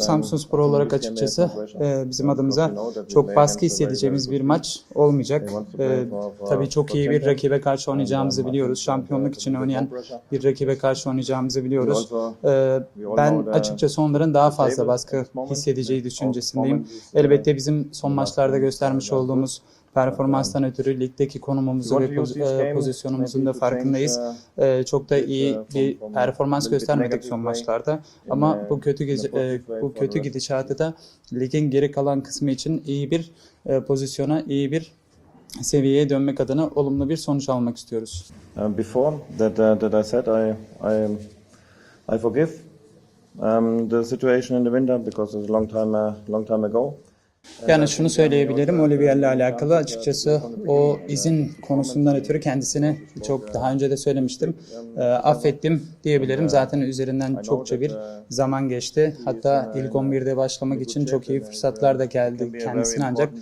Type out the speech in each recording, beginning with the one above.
Samsun Spor olarak açıkçası e, bizim adımıza çok baskı hissedeceğimiz bir maç olmayacak. E, tabii çok iyi bir rakibe karşı oynayacağımızı biliyoruz. Şampiyonluk için oynayan bir rakibe karşı oynayacağımızı biliyoruz. E, ben açıkçası onların daha fazla baskı hissedeceği düşüncesindeyim. Elbette bizim son maçlarda göstermiş olduğumuz performanstan ötürü ligdeki konumumuzu ve poz- e, pozisyonumuzun da farkındayız. E, çok da iyi bir performans göstermedik son maçlarda. Ama bu kötü e, bu kötü gidişatı da ligin geri kalan kısmı için iyi bir e, pozisyona, iyi bir seviyeye dönmek adına olumlu bir sonuç almak istiyoruz. Uh, before that, uh, that I said I, I, I forgive um, the situation in the winter because it's a long time, uh, long time ago. Yani şunu söyleyebilirim Olivier'le alakalı açıkçası o izin konusundan ötürü kendisine çok daha önce de söylemiştim. E, affettim diyebilirim. Zaten üzerinden çokça bir zaman geçti. Hatta ilk 11'de başlamak için çok iyi fırsatlar da geldi kendisine ancak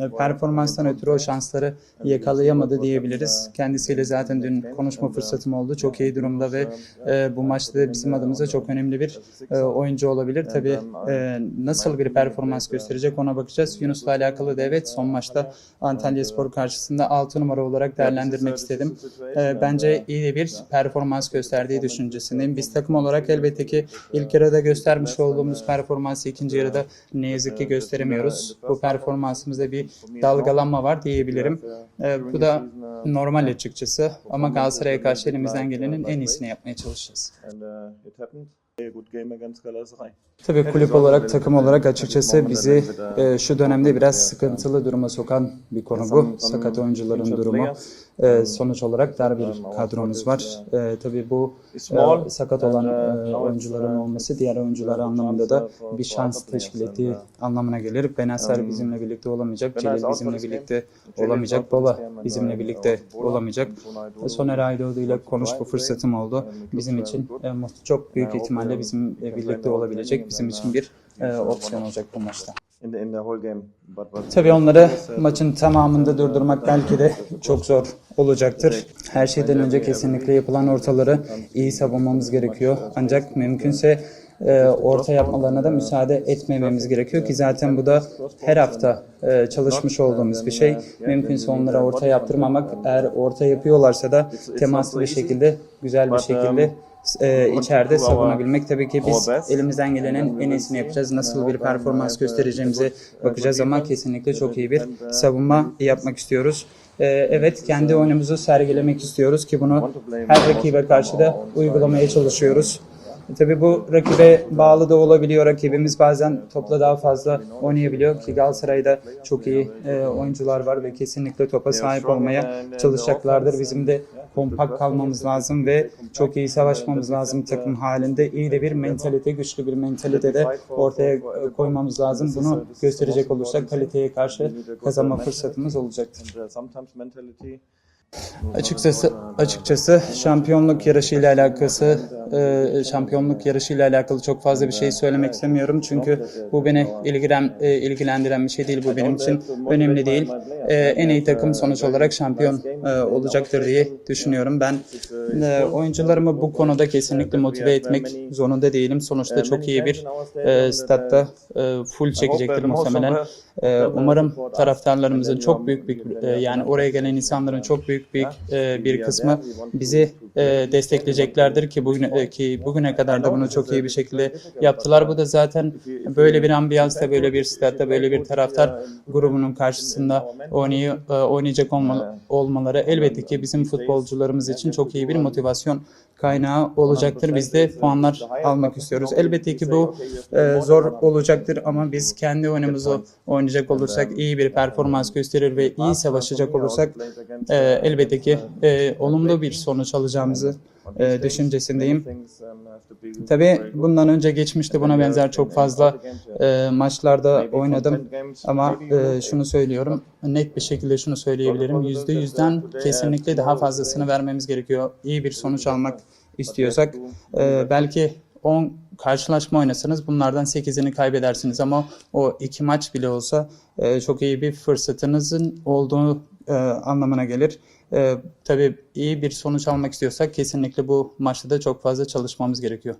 e, performanstan ötürü o şansları yakalayamadı diyebiliriz. Kendisiyle zaten dün konuşma fırsatım oldu. Çok iyi durumda ve e, bu maçta bizim adımıza çok önemli bir e, oyuncu olabilir. Tabii nasıl bir performans gösterecek ona bakacağız. Yunus'la alakalı da evet son maçta Antalya Spor karşısında 6 numara olarak değerlendirmek istedim. E, bence iyi de bir performans gösterdiği düşüncesindeyim. Biz takım olarak elbette ki ilk yarıda göstermiş olduğumuz performansı ikinci yarıda ne yazık ki gösteremiyoruz. Bu performansımızda bir dalgalanma var diyebilirim. E, bu da normal açıkçası ama Galatasaray'a karşı elimizden gelenin en iyisini yapmaya çalışacağız. Uh. Tabii kulüp olarak, takım olarak açıkçası bizi e, şu dönemde biraz sıkıntılı duruma sokan bir konu bu. Sakat oyuncuların durumu. E, sonuç olarak dar bir kadromuz var. E, tabii bu e, sakat olan e, oyuncuların olması diğer oyuncular anlamında da bir şans teşkil ettiği anlamına gelir. Benacer bizimle birlikte olamayacak, Celil bizimle birlikte olamayacak, Baba bizimle birlikte olamayacak. E, Soner Aydoğdu ile konuşma fırsatım oldu. Bizim için e, çok büyük ihtimalle bizimle birlikte olabilecek, bizim için bir e, opsiyon olacak bu maçta. Tabii onları maçın tamamında durdurmak belki de çok zor olacaktır. Her şeyden önce kesinlikle yapılan ortaları iyi savunmamız gerekiyor. Ancak mümkünse e, orta yapmalarına da müsaade etmememiz gerekiyor ki zaten bu da her hafta e, çalışmış olduğumuz bir şey. Mümkünse onlara orta yaptırmamak, eğer orta yapıyorlarsa da temaslı bir şekilde, güzel bir şekilde e, içeride savunabilmek. Tabii ki biz elimizden gelenin en iyisini yapacağız. Nasıl bir performans göstereceğimize bakacağız ama kesinlikle çok iyi bir savunma yapmak istiyoruz. E, evet kendi oyunumuzu sergilemek istiyoruz ki bunu her rakibe karşı da uygulamaya çalışıyoruz. E, Tabii bu rakibe bağlı da olabiliyor. Rakibimiz bazen topla daha fazla oynayabiliyor ki Galatasaray'da çok iyi e, oyuncular var ve kesinlikle topa sahip olmaya çalışacaklardır. Bizim de kompakt kalmamız lazım ve çok iyi savaşmamız lazım takım halinde. İyi de bir mentalite, güçlü bir mentalite de ortaya e, koymamız lazım. Bunu gösterecek olursak kaliteye karşı kazanma fırsatımız olacaktır. Açıkçası açıkçası şampiyonluk yarışıyla alakası e, şampiyonluk yarışıyla alakalı çok fazla bir şey söylemek istemiyorum. Çünkü bu beni ilgilen e, ilgilendiren bir şey değil bu benim için. önemli değil. E, en iyi takım sonuç olarak şampiyon e, olacaktır diye düşünüyorum. Ben e, oyuncularımı bu konuda kesinlikle motive etmek zorunda değilim. Sonuçta çok iyi bir e, statta e, full çekecektir muhtemelen. E, umarım taraftarlarımızın çok büyük bir e, yani oraya gelen insanların çok büyük büyük e, bir kısmı bizi e, destekleyeceklerdir ki bugüne ki bugüne kadar da bunu çok iyi bir şekilde yaptılar. Bu da zaten böyle bir ambiyansta, böyle bir statta, böyle bir taraftar grubunun karşısında oynayı, e, oynayacak olma, olmaları elbette ki bizim futbolcularımız için çok iyi bir motivasyon kaynağı olacaktır. Biz de puanlar almak istiyoruz. Elbette ki bu e, zor olacaktır ama biz kendi oyunumuzu oynayacak olursak, iyi bir performans gösterir ve iyi savaşacak olursak e, elbette ki e, olumlu bir sonuç alacağımızı e, düşüncesindeyim. Tabii bundan önce geçmişte buna benzer çok fazla e, maçlarda oynadım. Ama e, şunu söylüyorum net bir şekilde şunu söyleyebilirim. Yüzde yüzden kesinlikle daha fazlasını vermemiz gerekiyor. İyi bir sonuç almak istiyorsak E, belki 10 karşılaşma oynasanız bunlardan 8'ini kaybedersiniz. Ama o iki maç bile olsa e, çok iyi bir fırsatınızın olduğu e, anlamına gelir. E, tabii iyi bir sonuç almak istiyorsak kesinlikle bu maçta da çok fazla çalışmamız gerekiyor.